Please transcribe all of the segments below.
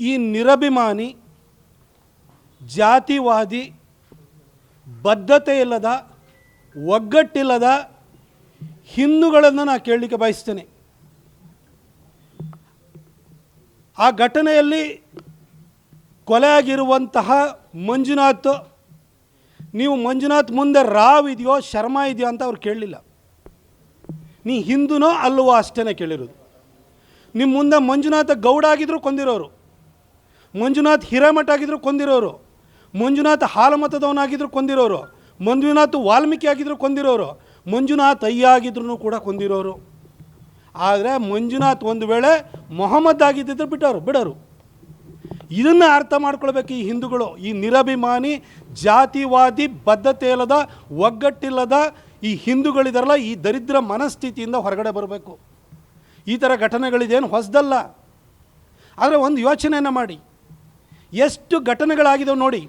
ಈ ನಿರಭಿಮಾನಿ, ಜಾತಿವಾದಿ ಬದ್ಧತೆ ಇಲ್ಲದ ಒಗ್ಗಟ್ಟಿಲ್ಲದ ಹಿಂದೂಗಳನ್ನು ನಾನು ಕೇಳಲಿಕ್ಕೆ ಬಯಸ್ತೇನೆ. ಆ ಘಟನೆಯಲ್ಲಿ ಕೊಲೆಯಾಗಿರುವಂತಹ ಮಂಜುನಾಥ್, ನೀವು ಮಂಜುನಾಥ್ ಮುಂದೆ ರಾವ್ ಇದೆಯೋ ಶರ್ಮಾ ಇದೆಯೋ ಅಂತ ಅವ್ರು ಕೇಳಲಿಲ್ಲ. ನೀ ಹಿಂದೂನೋ ಅಲ್ಲವೋ ಅಷ್ಟೇ ಕೇಳಿರೋದು. ನಿಮ್ಮ ಮುಂದೆ ಮಂಜುನಾಥ ಗೌಡ ಆಗಿದ್ರು ಕೊಂದಿರೋರು. ಮಂಜುನಾಥ್ ಹಿರೇಮಠ ಆಗಿದ್ದರೂ ಕೊಂದಿರೋರು. ಮಂಜುನಾಥ್ ಹಾಲಮತದವನಾಗಿದ್ರು ಕೊಂದಿರೋರು. ಮಂಜುನಾಥ್ ವಾಲ್ಮೀಕಿ ಆಗಿದ್ದರೂ ಕೊಂದಿರೋರು. ಮಂಜುನಾಥ್ ಅಯ್ಯ ಆಗಿದ್ರು ಕೂಡ ಕೊಂದಿರೋರು. ಆದರೆ ಮಂಜುನಾಥ್ ಒಂದು ವೇಳೆ ಮೊಹಮ್ಮದ್ ಆಗಿದ್ದಿದ್ರೆ ಬಿಟ್ಟವರು, ಬಿಡೋರು. ಇದನ್ನು ಅರ್ಥ ಮಾಡ್ಕೊಳ್ಬೇಕು ಈ ಹಿಂದೂಗಳು. ಈ ನಿರಭಿಮಾನಿ, ಜಾತಿವಾದಿ, ಬದ್ಧತೆ ಇಲ್ಲದ, ಒಗ್ಗಟ್ಟಿಲ್ಲದ ಈ ಹಿಂದೂಗಳಿದಾರಲ್ಲ, ಈ ದರಿದ್ರ ಮನಸ್ಥಿತಿಯಿಂದ ಹೊರಗಡೆ ಬರಬೇಕು. ಈ ಥರ ಘಟನೆಗಳಿದೇನು ಹೊಸದಲ್ಲ. ಆದರೆ ಒಂದು ಯೋಚನೆಯನ್ನು ಮಾಡಿ. ಎಷ್ಟು ಘಟನೆಗಳಾಗಿದ್ದಾವೆ ನೋಡಿ.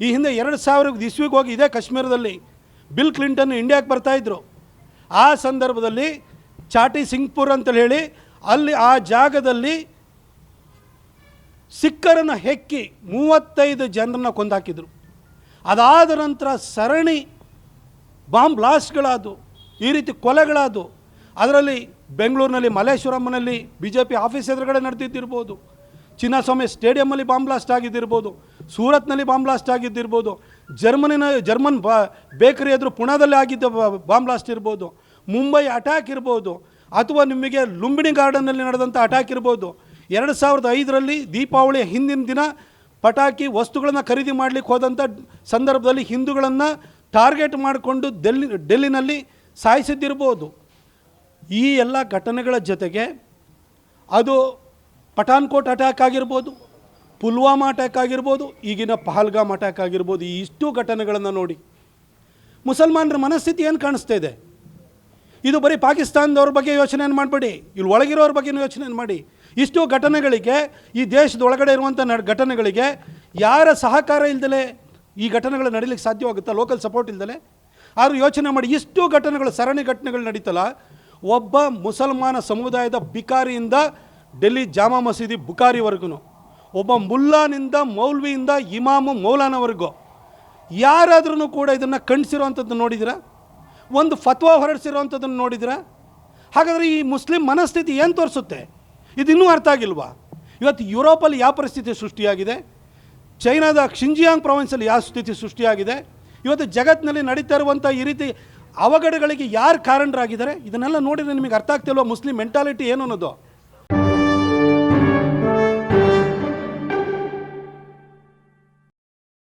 ಈ ಹಿಂದೆ ಎರಡು ಸಾವಿರ ಇಸ್ವಿಗೆ ಹೋಗಿ ಇದೇ ಕಾಶ್ಮೀರದಲ್ಲಿ ಬಿಲ್ ಕ್ಲಿಂಟನ್ ಇಂಡಿಯಾಕ್ಕೆ ಬರ್ತಾಯಿದ್ರು ಆ ಸಂದರ್ಭದಲ್ಲಿ ಚಾಟಿ ಸಿಂಗ್ಪುರ್ ಅಂತೇಳಿ ಹೇಳಿ ಅಲ್ಲಿ ಆ ಜಾಗದಲ್ಲಿ ಸಿಕ್ಕರನ್ನು ಹೆಕ್ಕಿ ಮೂವತ್ತೈದು ಜನರನ್ನ ಕೊಂದಾಕಿದ್ರು. ಅದಾದ ನಂತರ ಸರಣಿ ಬಾಂಬ್ ಬ್ಲಾಸ್ಟ್ಗಳಾದವು. ಈ ರೀತಿ ಕೊಲೆಗಳಾದವು. ಅದರಲ್ಲಿ ಬೆಂಗಳೂರಿನಲ್ಲಿ ಮಲ್ಲೇಶ್ವರಮ್ಮನಲ್ಲಿ ಬಿ ಜೆ ಪಿ ಆಫೀಸ್ ಎದುರುಗಡೆ ನಡೆದಿದ್ದಿರ್ಬೋದು. ಚಿನ್ನಸ್ವಾಮಿ ಸ್ಟೇಡಿಯಮ್ಮಲ್ಲಿ ಬಾಂಬ್ ಬ್ಲಾಸ್ಟ್ ಆಗಿದ್ದಿರ್ಬೋದು, ಸೂರತ್ನಲ್ಲಿ ಬಾಂಬ್ ಬ್ಲಾಸ್ಟ್ ಆಗಿದ್ದಿರ್ಬೋದು, ಜರ್ಮನಿನ, ಜರ್ಮನ್ ಬಾ, ಬೇಕರಿ ಎದುರು ಪುಣಾದಲ್ಲಿ ಆಗಿದ್ದ ಬ- ಬಾಂಬ್ ಬ್ಲಾಸ್ಟ್ ಇರ್ಬೋದು, ಮುಂಬೈ ಅಟ್ಯಾಕ್ ಇರ್ಬೋದು, ಅಥವಾ ನಿಮಗೆ ಲುಂಬಿನಿ ಗಾರ್ಡನ್ನಲ್ಲಿ ನಡೆದಂಥ ಅಟ್ಯಾಕ್ ಇರ್ಬೋದು, ಎರಡು ಸಾವಿರದ ಐದರಲ್ಲಿ ದೀಪಾವಳಿಯ ಹಿಂದಿನ ದಿನ ಪಟಾಕಿ ವಸ್ತುಗಳನ್ನು ಖರೀದಿ ಮಾಡಲಿಕ್ಕೆ ಹೋದಂಥ ಸಂದರ್ಭದಲ್ಲಿ ಹಿಂದೂಗಳನ್ನು ಟಾರ್ಗೆಟ್ ಮಾಡಿಕೊಂಡು ಡೆಲ್ಲಿ ಡೆಲ್ಲಿನಲ್ಲಿ ಸಾಯಿಸಿದ್ದಿರ್ಬೋದು. ಈ ಎಲ್ಲ ಘಟನೆಗಳ ಜೊತೆಗೆ ಅದು ಪಠಾನ್ಕೋಟ್ ಅಟ್ಯಾಕ್ ಆಗಿರ್ಬೋದು, ಪುಲ್ವಾಮಾ ಅಟ್ಯಾಕ್ ಆಗಿರ್ಬೋದು, ಈಗಿನ ಪಹಲ್ಗಾಮ್ ಅಟ್ಯಾಕ್ ಆಗಿರ್ಬೋದು ಈ ಇಷ್ಟು ಘಟನೆಗಳನ್ನು ನೋಡಿ. ಮುಸಲ್ಮಾನರ ಮನಸ್ಥಿತಿ ಏನು ಕಾಣಿಸ್ತಾ ಇದೆ? ಇದು ಬರೀ ಪಾಕಿಸ್ತಾನದವ್ರ ಬಗ್ಗೆ ಯೋಚನೆ ಮಾಡಬೇಡಿ, ಇಲ್ಲಿ ಒಳಗಿರೋರ ಬಗ್ಗೆ ಯೋಚನೆ ಮಾಡಿ. ಇಷ್ಟು ಘಟನೆಗಳಿಗೆ, ಈ ದೇಶದ ಒಳಗಡೆ ಇರುವಂಥ ನ ಘಟನೆಗಳಿಗೆ ಯಾರ ಸಹಕಾರ ಇಲ್ದಲೆ ಈ ಘಟನೆಗಳು ನಡೀಲಿಕ್ಕೆ ಸಾಧ್ಯವಾಗುತ್ತಾ? Local support ಇಲ್ದಲೆ? ಆದರೂ ಯೋಚನೆ ಮಾಡಿ, ಇಷ್ಟು ಘಟನೆಗಳು, ಸರಣಿ ಘಟನೆಗಳು ನಡೀತಲ್ಲ, ಒಬ್ಬ ಮುಸಲ್ಮಾನ ಸಮುದಾಯದ ಬಿಕಾರಿಯಿಂದ ಡೆಲ್ಲಿ ಜಾಮಾ ಮಸೀದಿ ಬುಕಾರಿವರೆಗೂ ಒಬ್ಬ ಮುಲ್ಲಾನಿಂದ ಮೌಲ್ವಿಯಿಂದ ಇಮಾಮು ಮೌಲಾನವರೆಗೂ. ಯಾರಾದ್ರೂ ಕೂಡ ಇದನ್ನು ಖಂಡಿಸಿರುವಂಥದ್ದು ನೋಡಿದಿರ? ಒಂದು ಫತ್ವಾ ಹೊರಡಿಸಿರುವಂಥದ್ದನ್ನು ನೋಡಿದಿರಾ? ಹಾಗಾದರೆ ಈ ಮುಸ್ಲಿಂ ಮನಸ್ಥಿತಿ ಏನು ತೋರಿಸುತ್ತೆ? ಇದು ಇನ್ನೂ ಅರ್ಥ ಆಗಿಲ್ವಾ? ಇವತ್ತು ಯುರೋಪಲ್ಲಿ ಯಾವ ಪರಿಸ್ಥಿತಿ ಸೃಷ್ಟಿಯಾಗಿದೆ? ಚೈನಾದ ಕ್ಷಿಂಜಿಯಾಂಗ್ ಪ್ರಾವಿನ್ಸಲ್ಲಿ ಯಾವ ಸ್ಥಿತಿ ಸೃಷ್ಟಿಯಾಗಿದೆ? ಇವತ್ತು ಜಗತ್ತಿನಲ್ಲಿ ನಡೀತಾ ಇರುವಂಥ ಈ ರೀತಿ ಅವಘಡಗಳಿಗೆ ಯಾರು ಕಾರಣರಾಗಿದ್ದಾರೆ? ಇದನ್ನೆಲ್ಲ ನೋಡಿದರೆ ನಿಮಗೆ ಅರ್ಥ ಆಗ್ತಿಲ್ವ ಮುಸ್ಲಿಂ ಮೆಂಟಾಲಿಟಿ ಏನು ಅನ್ನೋದು?